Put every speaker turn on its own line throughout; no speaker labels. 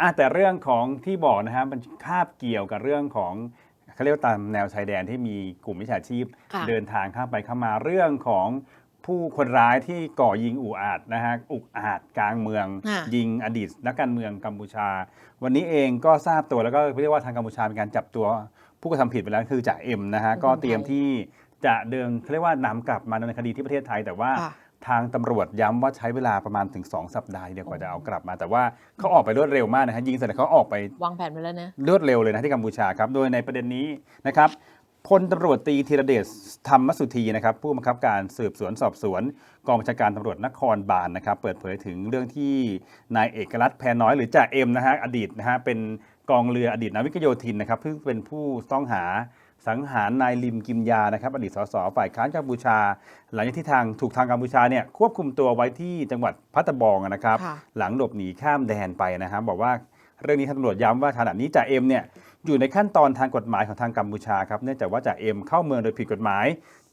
อะแต่เรื่องของที่บอกนะฮะมันคาบเกี่ยวกับเรื่องของเขาเรียกว่าตามแนวชายแดนที่มีกลุ่มมิจฉาชีพ
ค่ะ
เดินทางข้ามไปข้ามมาเรื่องของผู้คนร้ายที่ก่อยิงอุกอาจนะฮะอุกอาจกลางเมือง
ค่ะ
ยิงอดีตนักการเมืองกัมพูชา วันนี้เองก็ทราบตัวแล้วก็เรียกว่าทางกัมพูชามีการจับตัว ผู้กระทำผิดไปแล้วคือจ่าเอ็มนะฮะก็เตรียมที่จะเดินเขาเรียกว่านำกลับมาดำเนินคดีที่ประเทศไทยแต่ว่า
ค่ะ
ทางตำรวจย้ำว่าใช้เวลาประมาณถึง 2 สัปดาห์เดียวกว่าจะเอากลับมา แต่ว่าเขาออกไปรวดเร็วมากนะฮะยิงเสร็จแล้วเขาออกไป
วางแผนไว้แล้วนะ
รวดเร็วเลยนะที่กัมพูชาครับ โดยในประเด็นนี้นะครับพลตำรวจตรีธีรเดชธรรมสุธีนะครับผู้บังคับการสืบสวนสอบสวน กองบัญชาการตำรวจนครบาลนะครับเปิดเผยถึงเรื่องที่นายเอกรัตน์แพรน้อยหรือจ่าเอ็มนะฮะอดีตนะฮะเป็นกองเรืออดีตนาวิกโยธินนะครับซึ่งเป็นผู้ต้องหา สังหารนายลิมกิมยานะครับอดีตสสฝ่ายค้านกัมพูชา หลังจากที่ทางถูกทางกัมพูชาเนี่ยควบคุมตัวไว้ที่จังหวัดพัทบองนะครับ
ค่ะ
หลังหลบหนีข้ามแดนไปนะครับ บอกว่าเรื่องนี้ทางตำรวจย้ำว่าขณะนี้จ่าเอ็มเนี่ยอยู่ในขั้นตอนทางกฎหมายของทางกัมพูชาครับเนื่องจากว่าจ่าเอ็มเข้าเมืองโดยผิดกฎหมาย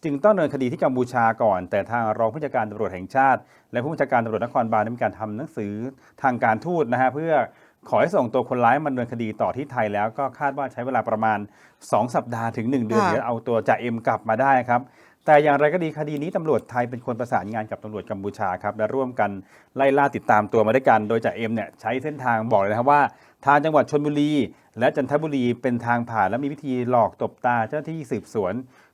จึงต้องดำเนินคดีที่กัมพูชาก่อน แต่ทางรองผู้จัดการตำรวจแห่งชาติ และผู้บัญชาการตำรวจนครบาลได้มีการทำหนังสือทางการทูตนะฮะเพื่อ ขอให้ส่งตัวคนร้ายมาดำเนินคดีต่อที่ไทยแล้วก็คาดว่าใช้เวลาประมาณ 2 สัปดาห์ถึง 1 เดือน
ค่ะ
ถึงจะเอาตัวจ่าเอ็มกลับมาได้ครับ แต่อย่างไรก็ดีคดีนี้ตำรวจไทยเป็นคนประสานงานกับตำรวจกัมพูชาครับและร่วมกันไล่ล่าติดตามตัวมาด้วยกัน โดยจ่าเอ็มเนี่ยใช้เส้นทางบอกเลยนะครับว่า ทางจังหวัดชนบุรี และจันทบุรีเป็นทางผ่านและมีวิธีหลอกตบตาเจ้าหน้าที่สืบสวน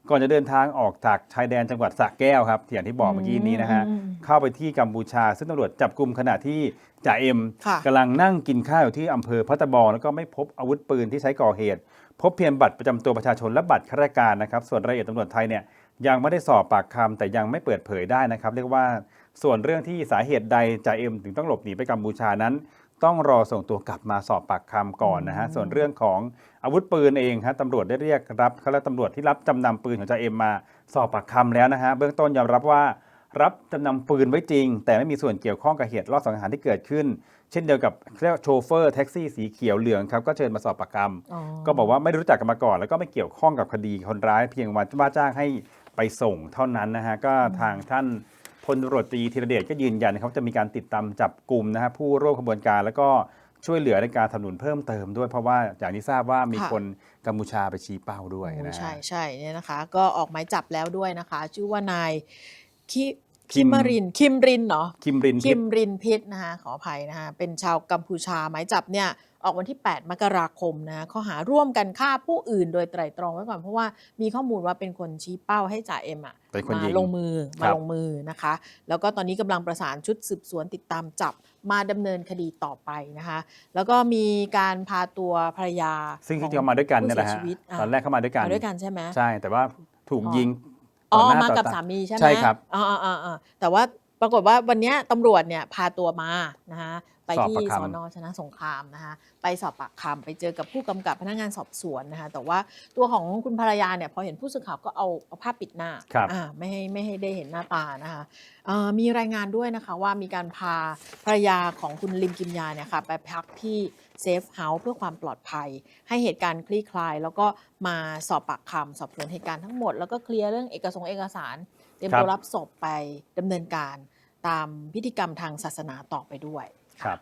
ก่อนจะเดินทางออกจากชายแดนจังหวัดสระแก้วครับอย่างที่บอกเมื่อกี้นี้นะฮะ
อืม
เข้าไปที่กัมพูชา ซึ่งตำรวจจับกลุ่มขณะที่จ่าเอ็ม
ค่ะ
กำลังนั่งกินข้าวอยู่ที่อำเภอพัตตะบองแล้วก็ไม่พบอาวุธปืนที่ใช้ก่อเหตุ พบเพียงบัตรประจำตัวประชาชนและบัตรข้าราชการนะครับส่วนรายละเอียดตำรวจไทยเนี่ย ยังไม่ได้สอบปากคำแต่ยังไม่เปิดเผยได้นะครับ เรียกว่าส่วนเรื่องที่สาเหตุใดจ่าเอ็มถึงต้องหลบหนีไปกัมพูชานั้น ต้องรอส่งตัวกลับมาสอบปากคำก่อนนะฮะส่วนเรื่องของอาวุธปืนเองครับตำรวจได้เรียกรับเขาและตำรวจที่รับจำนำปืนของจ่าเอ็มมาสอบปากคำแล้วนะฮะเบื้องต้นยอมรับว่ารับจำนำปืนไว้จริง แต่ไม่มีส่วนเกี่ยวข้องกับเหตุรอบสังหารที่เกิดขึ้น เช่นเดียวกับเรียกว่าโชเฟอร์แท็กซี่สีเขียวเหลืองครับก็เชิญมาสอบปากคำ
อ๋อ
ก็บอกว่าไม่รู้จักกันมาก่อน แล้วก็ไม่เกี่ยวข้องกับคดีคนร้ายเพียงว่าจ้างให้ ไปส่งเท่านั้นนะฮะก็ทางท่านพลตำรวจตรีธีรเดชก็ยืนยันนะครับจะมีการติดตามจับกลุ่มนะฮะผู้ร่วมขบวนการแล้วก็ช่วยเหลือในการสนับสนุนเพิ่มเติมด้วยเพราะว่าอย่างที่ทราบว่ามี
ค่ะ
คนกัมพูชาไปชี้เป้าด้วย
โอ้
นะฮะ
ใช่ใช่เนี่ยนะคะ ก็ออกหมายจับแล้วด้วยนะคะ ชื่อว่านายคิ
คิ
คิ
ม
มมาริน คิมรินเนาะ
คิมริน
คิ
พิษ
มรินพิษนะคะขออภัยนะคะเป็นชาวกัมพูชาหมายจับเนี่ยออกวันที่ 8 มกราคมนะข้อหาร่วมกันฆ่าผู้อื่นโดยไตร่ตรองไว้ก่อน เพราะว่ามีข้อมูลว่าเป็นคนชี้เป้าให้จ่าเอ็มอะ
เป็นคน
มา
ยิง
ลงมือ
ค
มา
รับ
ลงมือนะคะ แล้วก็ตอนนี้กำลังประสานชุดสืบสวนติดตามจับมาดำเนินคดีต่อไปนะคะ แล้วก็มีการพาตัวภรรยา
ซึ่ง
ของ
ที่เขามาด้วยกันเนี่ยแหละ
ผู้
ฮะ
เสียชีวิตะ
ตอนแรกเข้ามาด้วยกัน
มาด้วยกันใช่ไหม
ใช่แต่ว่าถูก
อ๋อ
ยิง
อ๋อ
ต่หน้
มากับ
ต่ต
สามีใช่ไหม
ใช่ครับ
อ๋ออ๋ออ๋ออ๋อแต่ว่าปรากฏว่าวันเนี้ยตำรวจเนี่ยพาตัวมานะคะ ไป
สอบ
ที่
ปากคำ
สอนอชนะสงครามนะคะไปสอบปากคำไปเจอกับผู้กำกับพนักงานสอบสวนนะคะแต่ว่าตัวของคุณภรรยาเนี่ยพอเห็นผู้สื่อข่าวก็เอาเอาผ้าปิดหน้า
ครับ
อ่าไม่ให้ไม่ให้ได้เห็นหน้าตานะคะเอ่อมีรายงานด้วยนะคะว่ามีการพาภรรยาของคุณลิมกิมยาเนี่ยค่ะไปพักที่เซฟเฮาส์เพื่อความปลอดภัย ให้เหตุการณ์คลี่คลาย แล้วก็มาสอบปากคำสอบสวนเหตุการณ์ทั้งหมด แล้วก็เคลียร์เรื่องเอกสงค์เอกสาร เตรียม
ครับ
ตัวรับศพไปดำเนินการตามพิธีกรรมทางศาสนาต่อไปด้วย
ครับ